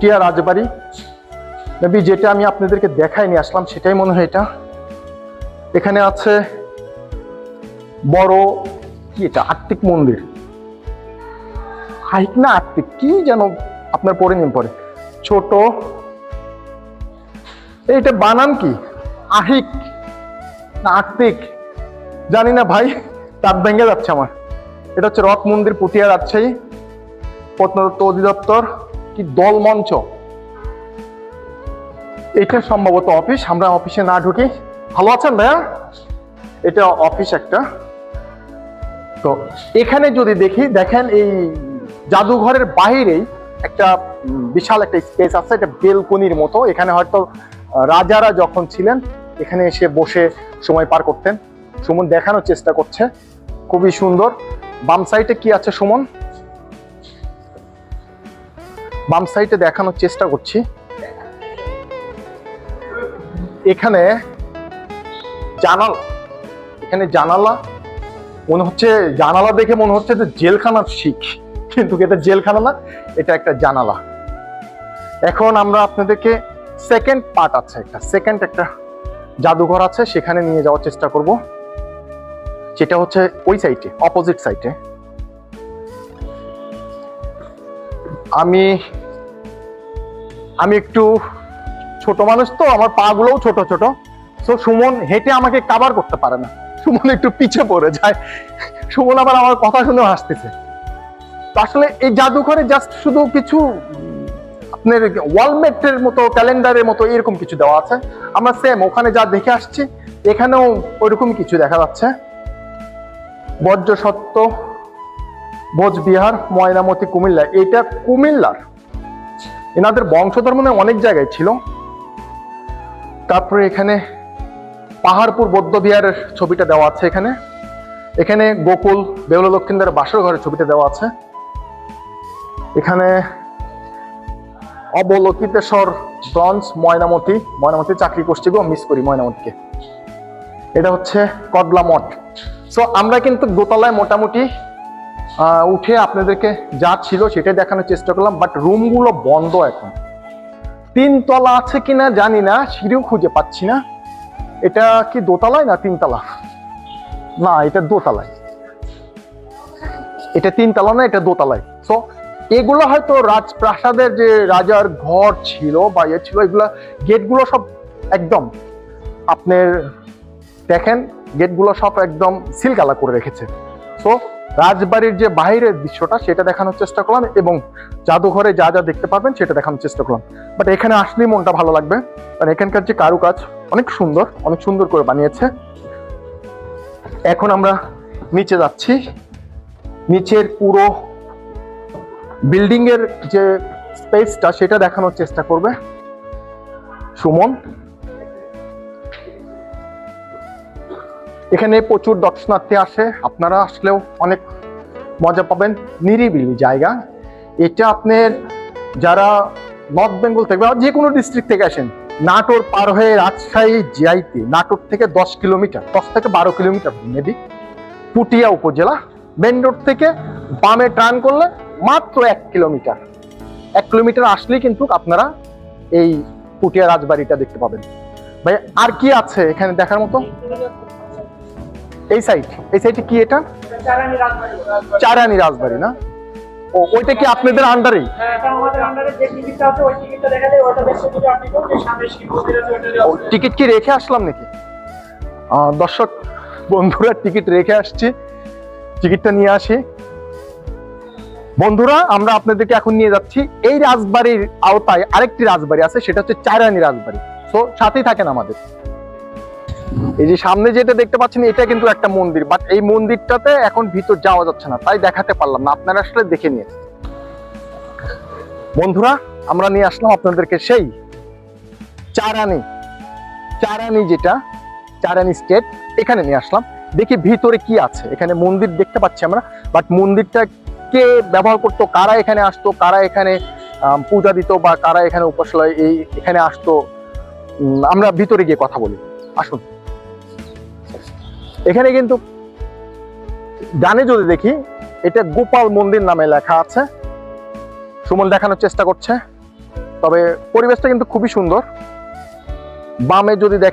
পুটিয়া রাজবাড়ি। Maybe যেটা আমি আপনাদেরকে দেখাই নিয়ে আসলাম, সেটাই মনে হয় এটা। এখানে আছে বড় কি এটা? আত্মিক মন্দির। হাইক না, আত্মিক, কি যেন আপনার পরে নিন পরে। ছোট। এইটা বানান কি? আহিক, না, আত্মিক। জানি না ভাই তার ভেঙে যাচ্ছে আমার। এটা হচ্ছে রথ মন্দির, পুটিয়া রাজশাহী প্রত্নতত্ত্ব অধিদপ্তর। কি দল মঞ্চ। এটা সম্ভবত অফিস, আমরা অফিসে না ঢুকি। ভালো আছেন ভাইয়া? এটা অফিস একটা। তো এখানে যদি দেখি, দেখেন এই জাদুঘরের বাইরেই একটা বিশাল একটা স্পেস আছে এটা বেলকনির মতো। এখানে হয়তো রাজারা যখন ছিলেন, এখানে এসে বসে সময় পার করতেন। সুমন দেখানোর চেষ্টা করছে। খুবই সুন্দর। বাম সাইডে কি আছে, সুমন? বাম সাইডে দেখানোর চেষ্টা করছি। এখানে জানাল, এখানে জানালা, মনে হচ্ছে জানালা দেখে মনে হচ্ছে যে জেলখানার শিখ। কিন্তু এটা জেলখানা না, এটা একটা জানালা। এখন আমরা আপনাদেরকে সেকেন্ড পার্ট আছে একটা সেকেন্ড একটা জাদুঘর আছে, সেখানে নিয়ে যাওয়ার চেষ্টা করব। সেটা হচ্ছে ওই সাইডে অপোজিট সাইডে আমি আমি একটু ছোট মানুষ তো, আমার পা গুলোও ছোট ছোট। তো সুমন হেঁটে আমাকে কাবার করতে পারে না। সুমন একটু পিছে পড়ে যায়। সুমন আবার আমার কথা শুনে হাসতেছে। আসলে এই জাদুঘরে জাস্ট শুধু কিছু, আপনার ওয়ালমেটের মতো ক্যালেন্ডারের মতো এরকম কিছু দেওয়া আছে। আমরা সেম ওখানে যা দেখে আসছি, এখানেও ওইরকম কিছু দেখা যাচ্ছে। বজ্র সত্য ভোজবিহার, ময়নামতি, কুমিল্লা। এটা কুমিল্লার। এনাদের বংশধর মনে অনেক জায়গায় ছিল। তারপরে এখানে পাহাড়পুর বৌদ্ধ বিহারের ছবিটা দেওয়া আছে এখানে। এখানে গোকুল বেউল লক্ষ্মীন্দার বাসর ঘরের ছবিটা দেওয়া আছে। এখানে অবলোকিতেশ্বর ব্রঞ্জ ময়নামতি ময়নামতি চাকরি করছি গো মিস করি ময়নামতিকে। এটা হচ্ছে কদলা মঠ সো আমরা কিন্তু দোতলায় মোটামুটি উঠে আপনাদেরকে যা ছিল সেটাই দেখানোর চেষ্টা করলাম বাট রুমগুলো বন্ধ এখন। তিনতলা আছে কিনা জানি না, সিঁড়িও খুঁজে পাচ্ছি না। এটা কি দোতলায় না তিনতলা? না, এটা দোতলায়। এটা তিনতলা না, এটা দোতলায়। সো এগুলো হয়তো রাজপ্রাসাদের যে রাজার ঘর ছিল বা ইয়ে ছিল, এগুলো গেটগুলো সব একদম আপনার দেখেন, গেটগুলো সব একদম সিলকালা করে রেখেছে। সো রাজবাড়ির যে বাইরের দৃশ্যটা, সেটা দেখানোর চেষ্টা করলাম এবং জাদুঘরে যা যা দেখতে পারবেন, সেটা দেখানোর চেষ্টা করলাম। বাট এখানে আসলেই মনটা ভালো লাগবে। কারণ এখানকার যে কারুকাজ, অনেক সুন্দর অনেক সুন্দর করে বানিয়েছে। এখন আমরা নিচে যাচ্ছি। নিচের পুরো বিল্ডিং এর যে স্পেসটা সেটা দেখানোর চেষ্টা করবে সুমন। এখানে প্রচুর দর্শনার্থী আসে। আপনারা আসলেও অনেক মজা পাবেন। নিরিবিলি জায়গা। এটা আপনার যারা নর্থ বেঙ্গল থেকে বা যে কোনো ডিস্ট্রিক্ট থেকে আসেন, নাটোর পার হয়ে রাজশাহী জিআইতে নাটোর থেকে দশ কিলোমিটার, দশ থেকে বারো কিলোমিটার মেবি পুটিয়া উপজেলা মেন রোড থেকে বামে টার্ন করলে মাত্র এক কিলোমিটার। এক কিলোমিটার আসলেই কিন্তু আপনারা এই পুটিয়া রাজবাড়িটা দেখতে পাবেন। ভাই, আর কি আছে এখানে দেখার মতো? এই সাইড এই সাইডে কি এটা? চারানি রাজবাড়ি। না? ও ওইটা কি আপনাদের হ্যাঁ, আন্ডারে। টিকিট কি রেখে আসলাম নাকি? দর্শক বন্ধুরা টিকিট রেখে আসছি। টিকিটটা নিয়ে আসি। বন্ধুরা আমরা আপনাদেরকে এখন নিয়ে যাচ্ছি। এই রাজবাড়ির আওতায় আরেকটি রাজবাড়ি আছে সেটা হচ্ছে চারানি রাজবাড়ি। তো সাথেই থাকেন আমাদের। এই যে সামনে যেটা দেখতে পাচ্ছেন, এটা কিন্তু একটা মন্দির বাট এই মন্দিরটাতে এখন ভিতর যাওয়া যাচ্ছে না, তাই দেখাতে পারলাম না। আপনারা আসলে দেখে নিয়ে বন্ধুরা, আমরা নিয়ে আসলাম আপনাদেরকে সেই চারানি চারানি যেটা, চারানি স্টেট, এখানে নিয়ে আসলাম। দেখি ভিতরে কি আছে। এখানে মন্দির দেখতে পাচ্ছি আমরা বাট মন্দিরটা কে ব্যবহার করতো, কারা এখানে আসতো, কারা এখানে পূজা দিত বা কারা এখানে উপাসনালয় এই, এখানে আসতো আমরা ভিতরে গিয়ে কথা বলি। আসুন। এখানে কিন্তু ডানে যদি দেখি, এটা গোপাল মন্দির নামে লেখা আছে। সুমন দেখানোর চেষ্টা করছে। তবে পরিবেশটা কিন্তু খুবই সুন্দর। বামে যদি দেখেন